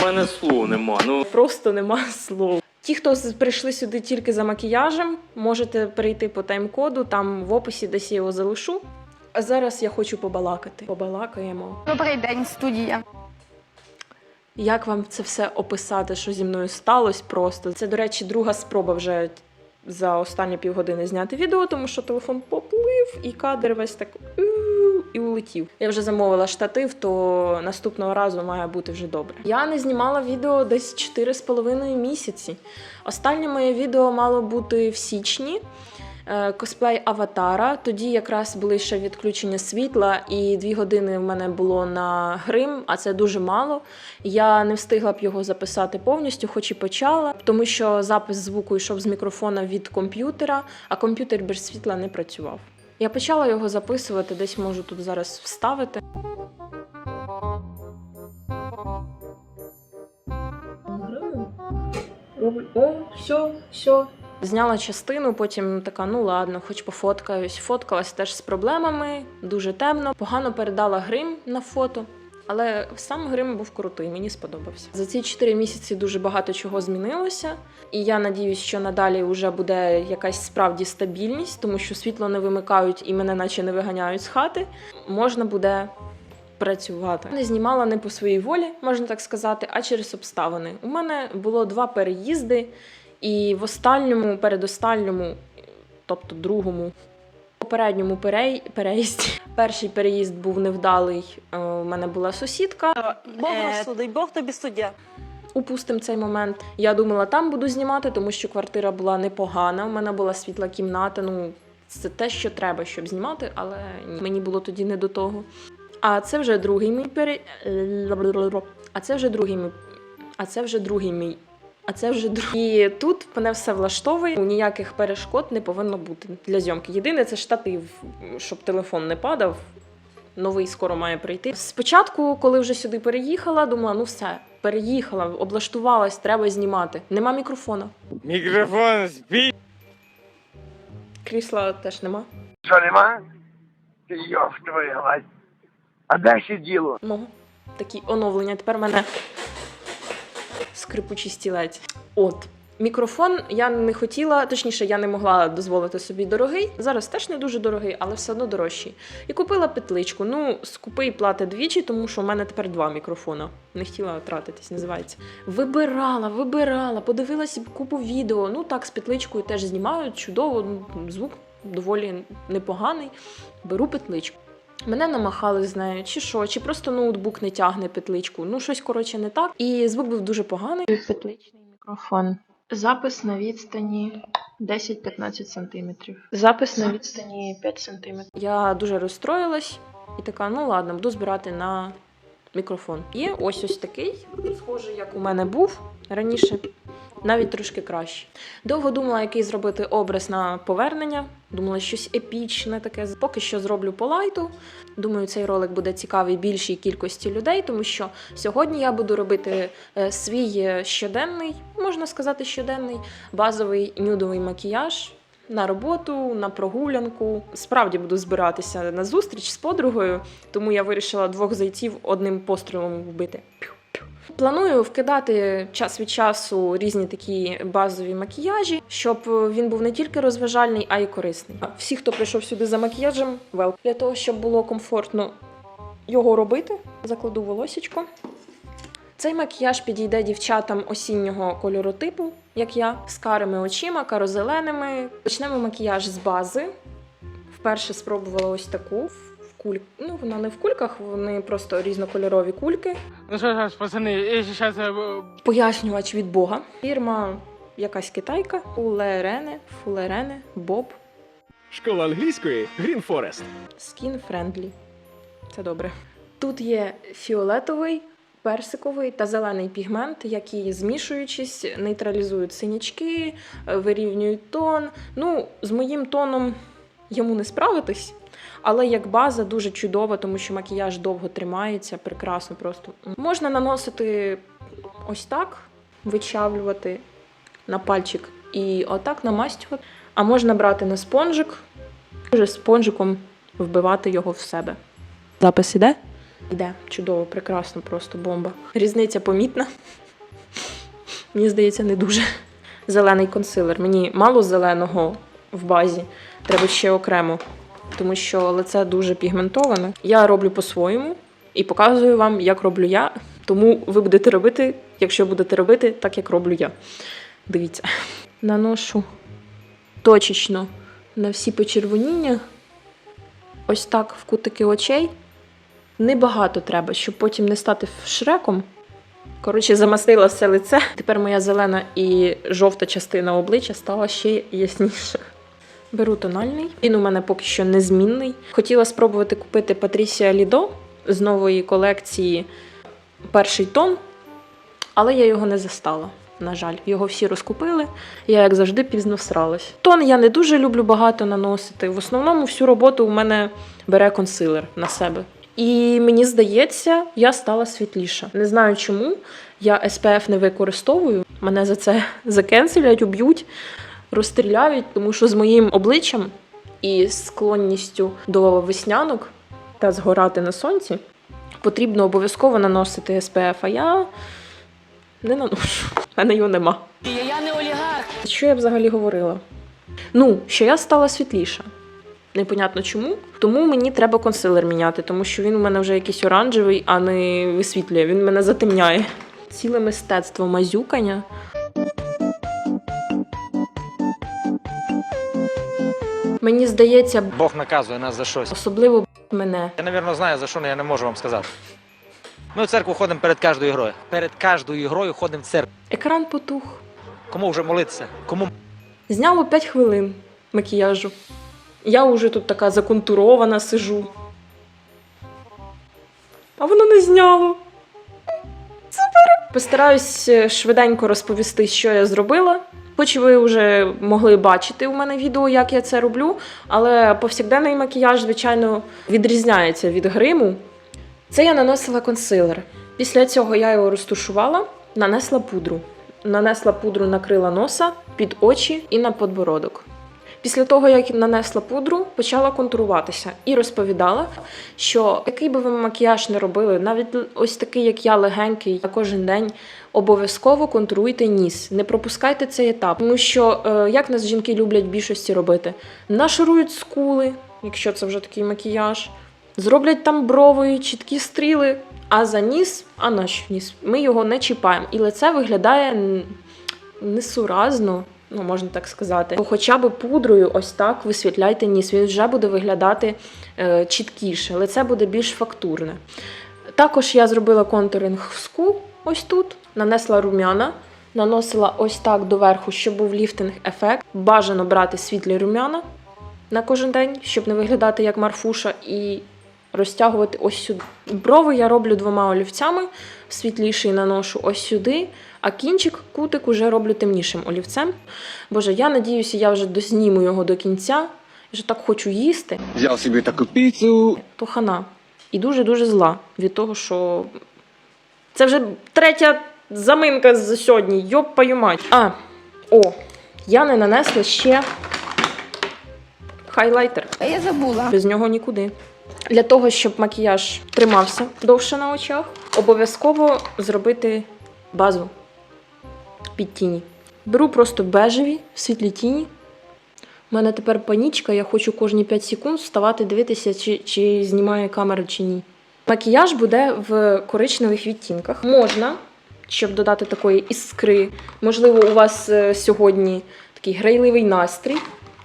в мене слов нема. Ну Просто нема слов. Ті, хто прийшли сюди тільки за макіяжем, можете перейти по тайм-коду, там в описі десь я його залишу. А зараз я хочу побалакати. Побалакаємо. Добрий день, студія. Як вам це все описати, що зі мною сталося просто? Це, до речі, друга спроба вже за останні півгодини зняти відео, тому що телефон поплив і кадр весь так «у» і улетів. Я вже замовила штатив, то наступного разу має бути вже добре. Я не знімала відео десь 4,5 місяці. Останнє моє відео мало бути в січні. е, Косплей аватара. Тоді якраз були ще відключення світла, і дві години в мене було на грим, а це дуже мало. Я не встигла б його записати повністю, хоч і почала, тому що запис звуку йшов з мікрофона від комп'ютера, а комп'ютер без світла не працював. Я почала його записувати, десь можу тут зараз вставити. О, все, все. Зняла частину, потім така, ну ладно, хоч пофоткаюсь. Фоткалась теж з проблемами, дуже темно. Погано передала грим на фото. Але сам грим був крутий, мені сподобався. За ці 4 місяці дуже багато чого змінилося, і я надіюсь, що надалі вже буде якась справді стабільність, тому що світло не вимикають і мене наче не виганяють з хати. Можна буде працювати. Не знімала не по своїй волі, можна так сказати, а через обставини. У мене було два переїзди, і в останньому, передостанньому, тобто другому. Попередньому перей... переїзді. Перший переїзд був невдалий. е, У мене була сусідка. Бог Е, розсудить, Бог тобі суддя. Упустим цей момент. Я думала, там буду знімати, тому що квартира була непогана. У мене була світла кімната. Ну, це те, що треба, щоб знімати, але ні, мені було тоді не до того. А це вже другий мій пере... А це вже другий мій. А це вже другий мій. А це вже другий. І тут мене все влаштовує. Ніяких перешкод не повинно бути для зйомки. Єдине, це штатив, щоб телефон не падав. Новий скоро має прийти. Спочатку, коли вже сюди переїхала, думала, ну все, переїхала, облаштувалась, треба знімати. Нема мікрофона. мікрофон збій. Крісла теж нема. Що нема? Ти йоф твою мать. А де сиділо? Ну, такі оновлення. Тепер мене скрипучий стілець. От. Мікрофон я не хотіла, точніше, я не могла дозволити собі дорогий. Зараз теж не дуже дорогий, але все одно дорожчий. І купила петличку. Ну, скупи і плати двічі, тому що в мене тепер два мікрофона. Не хотіла тратитись, називається. Вибирала, вибирала, подивилася купу відео. Ну так, з петличкою теж знімають, чудово, ну, звук доволі непоганий. Беру петличку. Мене намахали з нею, чи що, чи просто ноутбук не тягне петличку. Ну, щось коротше не так. І звук був дуже поганий. Петличний мікрофон. Запис на відстані 10-15 см. Запис на відстані 5 см. Я дуже розстроїлась і така, ну ладно, буду збирати на мікрофон. Є ось ось такий, схожий, як у мене був раніше. Навіть трошки краще. Довго думала, який зробити образ на повернення. Думала, щось епічне таке. Поки що зроблю по лайту. Думаю, цей ролик буде цікавий більшій кількості людей, тому що сьогодні я буду робити е, свій е, щоденний, можна сказати, щоденний базовий нюдовий макіяж. На роботу, на прогулянку. Справді буду збиратися на зустріч з подругою, тому я вирішила двох зайців одним пострілом вбити. Планую вкидати час від часу різні такі базові макіяжі, щоб він був не тільки розважальний, а й корисний. Всі, хто прийшов сюди за макіяжем, вел для того, щоб було комфортно його робити, закладу волосічко. Цей макіяж підійде дівчатам осіннього кольору типу, як я, з карими очима, карозеленими. Почнемо макіяж з бази. Вперше спробувала ось таку куль... Ну, вона не в кульках, вони просто різнокольорові кульки. Ну що ж, пацани, я зараз Пояснювач від Бога. Фірма якась китайка. Фулерене, Фулерене, Боб. Школа англійської Green Forest. Skin Friendly. Це добре. Тут є фіолетовий, персиковий та зелений пігмент, які, змішуючись, нейтралізують синячки, е, вирівнюють тон. Ну, з моїм тоном йому не справитись. Але як база дуже чудова, тому що макіяж довго тримається, прекрасно просто. Можна наносити ось так, вичавлювати на пальчик і отак намастювати. А можна брати на спонжик, вже спонжиком вбивати його в себе. Запис іде? Йде чудово, прекрасно, просто бомба. Різниця помітна. Мені здається, не дуже. Зелений консилер. Мені мало зеленого в базі, треба ще окремо, тому що лице дуже пігментоване. Я роблю по-своєму і показую вам, як роблю я. Тому ви будете робити, якщо будете робити, так як роблю я. Дивіться, наношу точечно на всі почервоніння. Ось так в кутики очей. Небагато треба, щоб потім не стати шреком. Коротше, замастила все лице. Тепер моя зелена і жовта частина обличчя стала ще ясніша. Беру тональний. Він у мене поки що незмінний. Хотіла спробувати купити Patricia Lido з нової колекції перший тон, але я його не застала. На жаль, його всі розкупили. Я, як завжди, пізно всралась. Тон я не дуже люблю багато наносити. В основному всю роботу у мене бере консилер на себе. І мені здається, я стала світліша. Не знаю чому. Я SPF не використовую. Мене за це закенселять, уб'ють, розстріляють, тому що з моїм обличчям і склонністю до веснянок та згорати на сонці потрібно обов'язково наносити SPF, а я не наношу. У мене його нема. Я не олігарх. Що я взагалі говорила? Ну, що я стала світліша. Непонятно чому. Тому мені треба консилер міняти, тому що він у мене вже якийсь оранжевий, а не висвітлює. Він мене затемняє. Ціле мистецтво мазюкання. Мені здається, Бог наказує нас за щось. особливо мене. Я, напевно, знаю за що, але я не можу вам сказати. Ми в церкву ходимо перед кожною грою. Перед кожною грою ходимо в церкву. Екран потух. Кому вже молитися? Кому Зняло 5 хвилин макіяжу. Я вже тут така законтурована сижу. А воно не зняло. Супер! Постараюсь е, швиденько розповісти, що я зробила. Хоч ви вже могли бачити у мене відео, як я це роблю, але повсякденний макіяж, звичайно, відрізняється від гриму. Це я наносила консилер. Після цього я його розтушувала, нанесла пудру. Нанесла пудру, накрила носа, під очі і на подбородок. Після того, як нанесла пудру, почала контуруватися і розповідала, що який би ви макіяж не робили, навіть ось такий, як я, легенький, на кожен день, обов'язково контуруйте ніс. Не пропускайте цей етап. Тому що, е, як нас жінки люблять більшості робити, нашарують скули, якщо це вже такий макіяж, зроблять там бровою чіткі стріли, а за ніс, а наш ніс, ми його не чіпаємо. І лице виглядає несуразно, ну можна так сказати. То Хоча б пудрою, ось так висвітляйте ніс. Він вже буде виглядати е, чіткіше, лице буде більш фактурне. Також я зробила контуринг в скул, ось тут, нанесла рум'яна. Наносила ось так доверху, щоб був ліфтинг ефект. Бажано брати світлі рум'яна на кожен день, щоб не виглядати як марфуша, і розтягувати ось сюди. Брови я роблю двома олівцями, світліший наношу ось сюди, а кінчик, кутик уже роблю темнішим олівцем. Боже, я надіюся, я вже дозніму його до кінця. Я вже так хочу їсти. Взял себе такую пиццу. То хана. І дуже-дуже зла від того, що це вже третя заминка за сьогодні. Йопаю мать. А, о, я не нанесла ще хайлайтер. А я забула. Без нього нікуди. Для того, щоб макіяж тримався довше на очах, обов'язково зробити базу під тіні. Беру просто бежеві світлі тіні. У мене тепер панічка, я хочу кожні 5 секунд вставати, дивитися, чи, чи знімає камера чи ні. Макіяж буде в коричневих відтінках. Можна, щоб додати такої іскри. Можливо, у вас е, сьогодні такий грайливий настрій.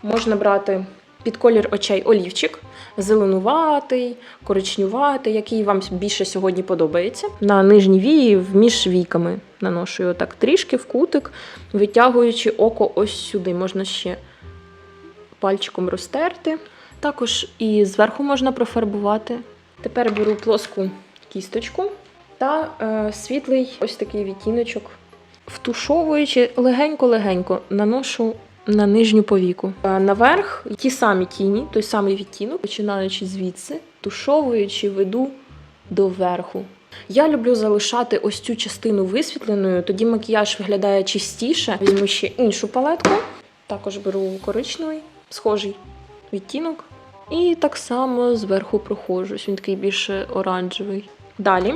Можна брати під колір очей олівчик, зеленуватий, коричнюватий, який вам більше сьогодні подобається. На нижні вії між віками наношу його так трішки в кутик, витягуючи око ось сюди. Можна ще пальчиком розтерти. Також і зверху можна профарбувати. Тепер беру плоску кісточку та е, світлий ось такий відтіночок. Втушовуючи легенько-легенько наношу на нижню повіку. Е, Наверх ті самі тіні, той самий відтінок, починаючи звідси, тушовуючи, веду до верху. Я люблю залишати ось цю частину висвітленою, тоді макіяж виглядає чистіше. Візьму ще іншу палетку. Також беру коричневий, схожий відтінок. І так само зверху проходжусь. Він такий більше оранжевий. Далі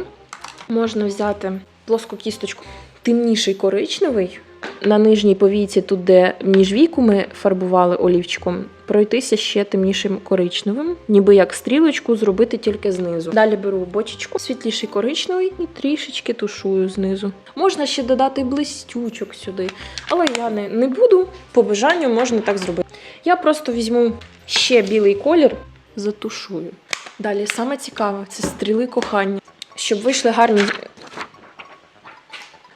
можна взяти плоску кісточку, темніший коричневий. На нижній повійці, тут, де між віку ми фарбували олівчиком, пройтися ще темнішим коричневим, ніби як стрілочку зробити тільки знизу. Далі беру бочечку, світліший коричневий і трішечки тушую знизу. Можна ще додати блистючок сюди, але я не, не буду. По бажанню можна так зробити. Я просто візьму ще білий колір, затушую. Далі саме цікаве це стріли кохання. Щоб вийшли гарні,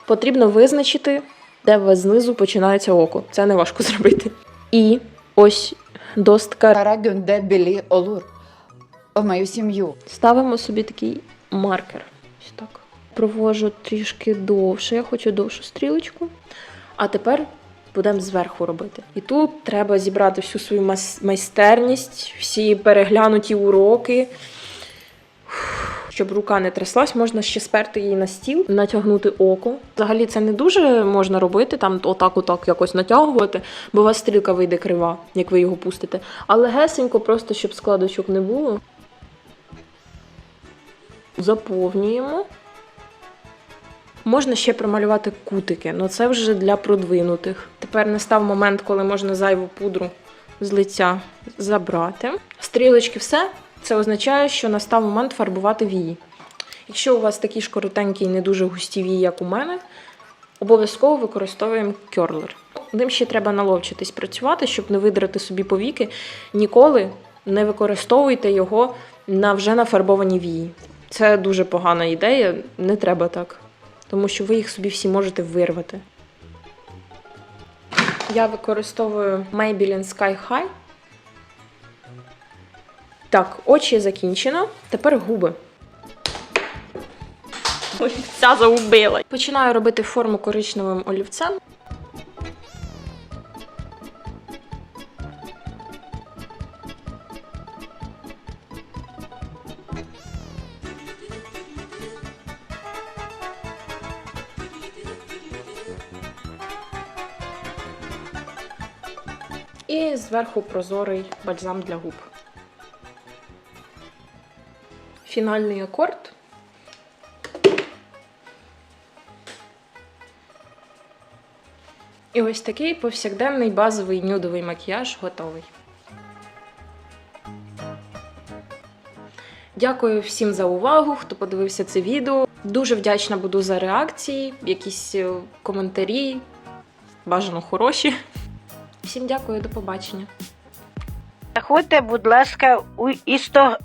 потрібно визначити, де вас знизу починається око. Це не важко зробити. І ось достка. Гönde бili olur. В мою сім'ю. Ставимо собі такий маркер. Ось так. Провожу трішки довше. Я хочу довшу стрілочку. А тепер будемо зверху робити. І тут треба зібрати всю свою майстерність, всі переглянуті уроки. Щоб рука не тряслась, можна ще сперти її на стіл, натягнути око. Взагалі це не дуже можна робити, там отак, отак якось натягувати, бо у вас стрілка вийде крива, як ви його пустите. Але гесенько, просто щоб складочок не було. Заповнюємо. Можна ще промалювати кутики, але це вже для продвинутих. Тепер настав момент, коли можна зайву пудру з лиця забрати. Стрілочки все. Це означає, що настав момент фарбувати вії. Якщо у вас такі ж коротенькі і не дуже густі вії, як у мене, обов'язково використовуємо кьорлер. Ним ще треба наловчитись працювати, щоб не видрати собі повіки. Ніколи не використовуйте його на вже нафарбовані вії. Це дуже погана ідея, не треба так. Тому що ви їх собі всі можете вирвати. Я використовую Maybelline Sky High. Так, очі закінчено. Тепер губи. Ой, ця заубила. Починаю робити форму коричневим олівцем. І зверху прозорий бальзам для губ. Фінальний акорд. І ось такий повсякденний базовий нюдовий макіяж готовий. Дякую всім за увагу, хто подивився це відео. Дуже вдячна буду за реакції, якісь е, коментарі, бажано хороші. Всім дякую, до побачення. Заходьте, будь ласка, у інстаграм.